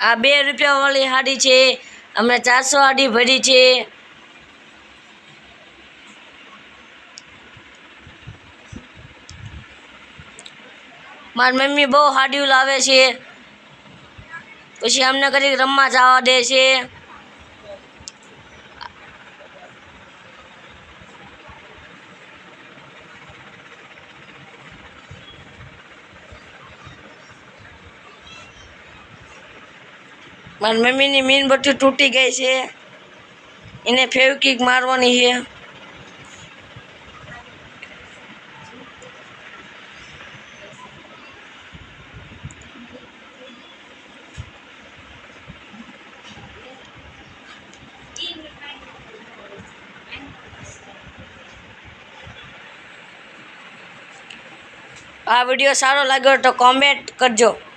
આ બે રૂપિયાવાળી હાડી છે. અમે ચારસો હાડી ભરી છે. મારી મમ્મી બહુ હાડીઓ લાવે છે. પછી અમને કરી રમવા જવા દે છે. મારી મમ્મીની મીણબત્તી તૂટી ગઈ છે. એને ફેવકીક મારવાની છે. આ વીડિયો સારો લાગ્યો તો કોમેન્ટ કરજો.